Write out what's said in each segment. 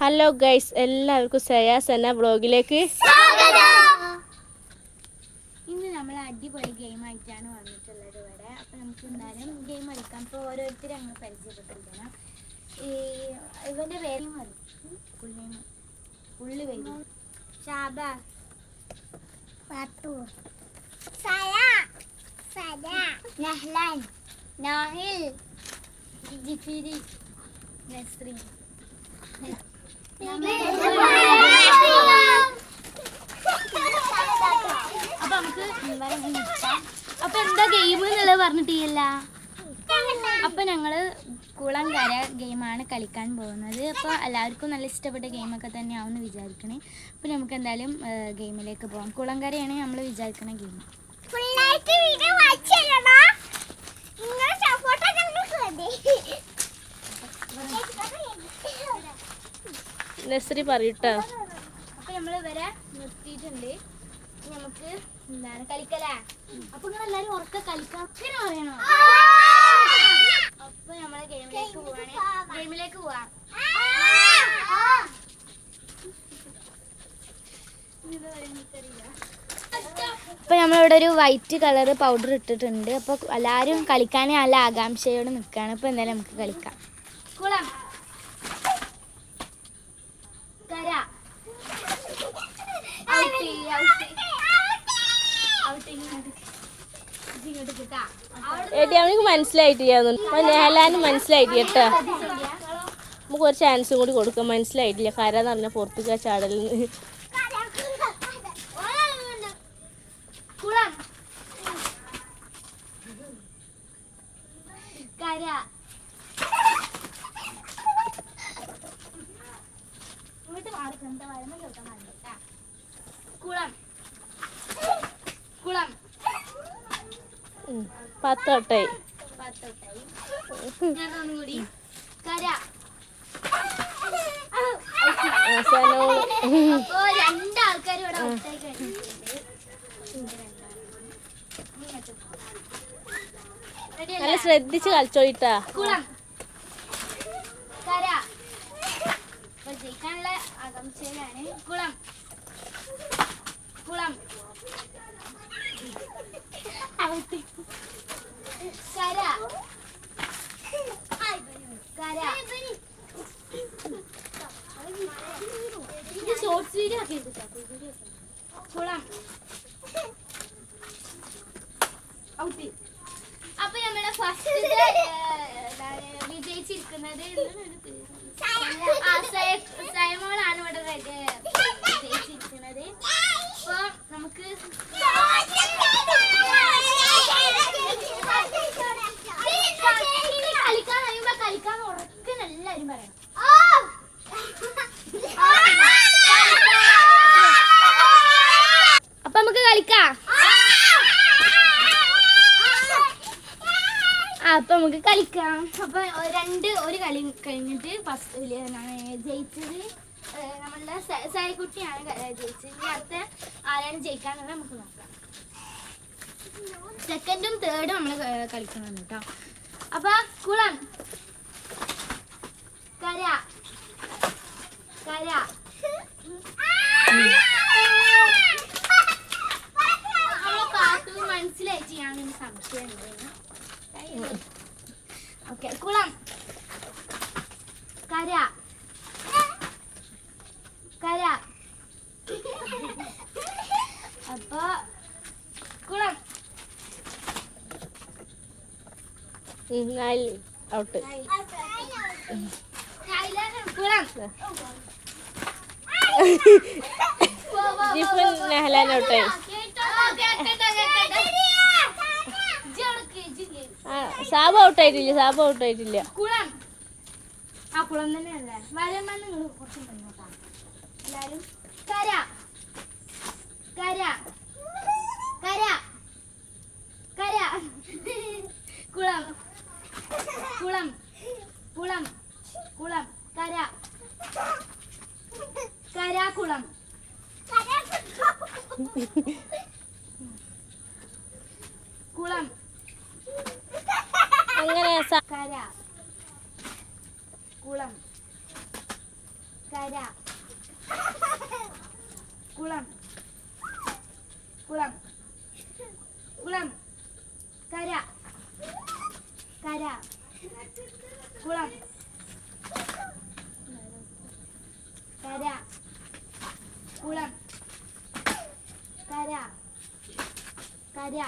Hello guys എല്ലാവർക്കും ശ്രേയാസ് എന്ന വ്ളോഗിലേക്ക്. ഇന്ന് നമ്മൾ അടിപൊളി ഗെയിം ആയിട്ടാണ് വന്നിട്ടുള്ളത് ഇവിടെ. അപ്പൊ നമുക്ക് എന്തായാലും ഗെയിം കളിക്കാം. അപ്പൊ ഓരോരുത്തരും അങ്ങ് പരിചയപ്പെട്ടിരിക്കണം. ഈ ഇവന്റെ പേര് പുള്ളി പേര്. ഷാബ. പാത്തു സയ. സയ. നഹ്ലാൻ. നാഹിൽ. ജിഫിരി നസ്രീൻ. അപ്പൊ നമുക്ക്. അപ്പൊ എന്താ ഗെയിം എന്നുള്ളത് പറഞ്ഞിട്ടില്ല അപ്പൊ ഞങ്ങൾ കുളങ്കര ഗെയിമാണ് കളിക്കാൻ പോകുന്നത്. അപ്പോൾ എല്ലാവർക്കും നല്ല ഇഷ്ടപ്പെട്ട ഗെയിമൊക്കെ തന്നെയാവുമെന്ന് വിചാരിക്കണേ. അപ്പോൾ നമുക്ക് എന്തായാലും ഗെയിമിലേക്ക് പോകാം കുളങ്കരയാണ് നമ്മൾ വിചാരിക്കുന്ന ഗെയിം. നസ്രി പറയൂട്ടോ. അപ്പൊ നമ്മൾ വരെ നിർത്തിയിട്ടുണ്ട്. നമുക്ക് എന്താണ് കളിക്കലേ? അപ്പൊ നിങ്ങൾ എല്ലാരും ഉറക്ക കളിക്കാൻ പറയണോ അപ്പൊ നമ്മൾ ഗെയിമിലേക്ക് പോവാണ്. ഗെയിമിലേക്ക് പോവാം. ഇപ്പൊ നമ്മളിവിടെ ഒരു വൈറ്റ് കളർ പൗഡർ ഇട്ടിട്ടുണ്ട്. അപ്പൊ എല്ലാരും കളിക്കാൻ നല്ല ആകാംക്ഷയോട് നിൽക്കുകയാണ് ഇപ്പൊ എന്തായാലും നമുക്ക് കളിക്കാം. കുളം കര ഔട്ട് ഔട്ട് ഔട്ട് ഇങ്ങോട്ട് ഇങ്ങോട്ട് കിട്ടാ എടി അവനക്ക് മനസ്സിലായിട്ടില്ല. നേഹലാന് മനസ്സിലായിട്ട് കേട്ടോ. നമുക്ക് ഒരു ചാൻസും കൂടി കൊടുക്കാം. മനസ്സിലായിട്ടില്ല. കര എന്ന് പറഞ്ഞ പുറത്തേക്ക് ചാടലിന് കുളം കര ഇങ്ങോട്ട് മാറി എന്താ വരമ്പ കേൾക്കാൻ പാടില്ല കുളം കുളം ഉം. പത്തോട്ടായി പത്തോട്ടായി ഞാൻ ഒന്നുകൂടി കര അവസാനം അപ്പോ രണ്ടാൾക്കാർ ഇവിടെ ഔട്ടായി കഴിഞ്ഞിട്ടുണ്ട് Ready നല്ല? ശ്രദ്ധിച്ച് കളിച്ചോയിട്ടാ ജയിക്കാനുള്ള ആകാംക്ഷയിലാണ്. കുളം. കുളം. കര കര ഷോർട്സ് വീഡിയോ ഒക്കെ കുളം ഔട്ടി അപ്പൊ നമ്മുടെ ഫസ്റ്റ് വിജയിച്ചിരിക്കുന്നത് ആ, സയ- സയമോളാണ് ഇവിടെ റെ- ഏ, വിജയിച്ചിരിക്കുന്നത് അപ്പൊ നമുക്ക് ഇനി കളിക്കാൻ കഴിയുമ്പോ കളിക്കാൻ ഉറക്കുന്ന എല്ലാരും പറയണം അപ്പൊ നമുക്ക് കളിക്കാം ആ, അപ്പൊ നമുക്ക് കളിക്കാം അപ്പൊ രണ്ട് ഒരു കളി കഴിഞ്ഞിട്ട് ഫസ്റ്റ് ജയിച്ചത് നമ്മളുടെ സയക്കുട്ടിയാണ് ജയിച്ചത് അടുത്ത ആരാണ് ജയിക്കാന്നുള്ളത് നമുക്ക് നോക്കാം സെക്കൻഡും തേർഡും നമ്മൾ കളിക്കണം കേട്ടോ അപ്പൊ കുളം കര കര മനസ്സിലായി ചെയ്യാൻ സംശയം ഓക്കെ കുളം. കര. കര. അപ്പോ കുളം. ഔട്ട് കുളം. ജിഫൻ നെഹലാൻ ഔട്ടായി ആ ഔട്ട് ആയിട്ടില്ല സാബ് ഔട്ടായിട്ടില്ല കുളം. ആ കുളം തന്നെയല്ലേ? വരുമ്പോ നിങ്ങൾ കുറച്ച് എല്ലാരും. കര. കര. കര. കര. കുളം. കുളം. കുളം. കുളം. കര. കര കുളം കുളം. അങ്ങനെ കര. കുളം. കര. കുളം. കുളം. കുളം. കര. കര. കുളം. കര. കുളം. കര. കര.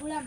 കുളം.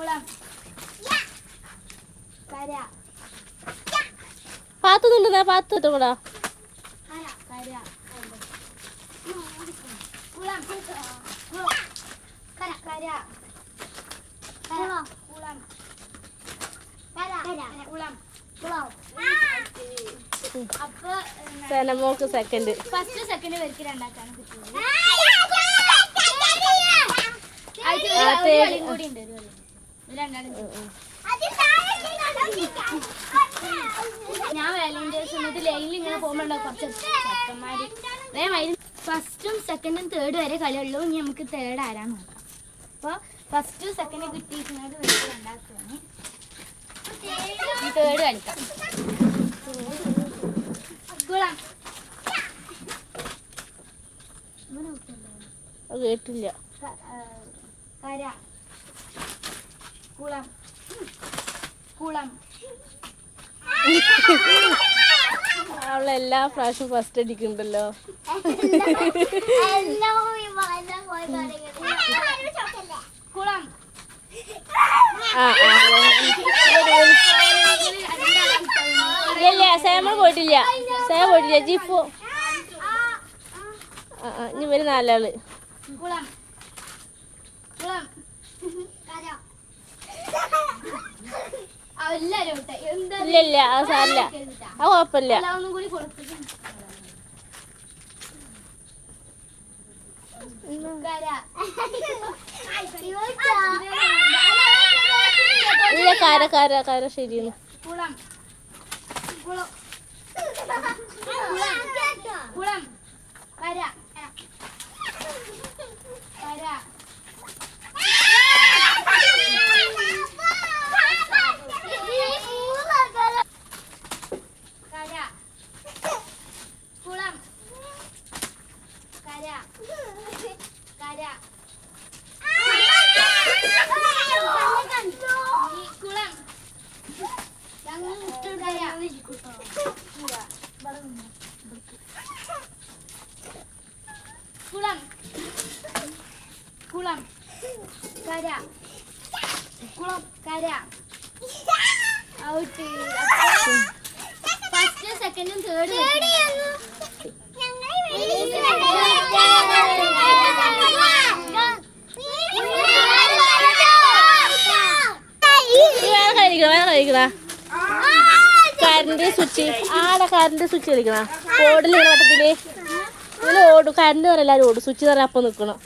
കുളം കര പാത്തു നിന്നാ പാത്തു ഇട്ടുകൂടാ കര കര കുളം കര കര കുളം സനമോക്ക് സെക്കൻഡ് ഫസ്റ്റ് സെക്കൻഡ് പേർക്ക് രണ്ടാക്കാണ് കിട്ടുന്നത് ഞാൻ വാലന്റൈൻസ് സമയത്ത് ലൈനിൽ ഇങ്ങനെ പോകുമ്പോണ്ടോ കുറച്ച് ചെക്കന്മാര്. അതേമാതിരി ഫസ്റ്റും സെക്കൻഡും തേർഡ് വരെ കളിയുള്ളൂ. ഇനി നമുക്ക് തേർഡ് ആരാന്ന് നോക്കാം. അപ്പോൾ ഫസ്റ്റും സെക്കൻഡും കിട്ടിയിരിക്കുന്നത് വെച്ച് രണ്ടാക്കുകയാണ് തേർഡ് കളിക്കാം. കേട്ടില്ല. കര. കുളം. കുളം. അവളെല്ലാ പ്രാവശ്യം ഫസ്റ്റ് അടിക്കുന്നുണ്ടല്ലോ. കുളം. ഇല്ല സേമ പോയിട്ടില്ല. സേമ പോയിട്ടില്ല ജീപ്പോ ഇനി വരും നാലാൾ. കുളം. കുളം ആ, എല്ലാരും വിട്ടെ. എന്താ ഇല്ല ഇല്ല അത് സാരില്ല. അത് കുഴപ്പമില്ല. ഇല്ല കാര കാര കാര ശരിയാണ് കുളം. കുളം. കുളം കുളം കര കര കര കുളം കര കര ഈ കുളം കുളം കുളം കര കുളം കര ഔട്ട് ഫസ്റ്റ് സെക്കൻഡും തേർഡ് കറണ്ട് സ്വിച്ച്. ആടെ കരണ്ട് സ്വിച്ച് കളിക്കണ? ഓടില്ല വട്ടത്തിൽ? ഓടും. കരണ്ട് പറയാൻ എല്ലാവരും ഓടും. സ്വിച്ച് പറയാൻ അപ്പം നിൽക്കണം.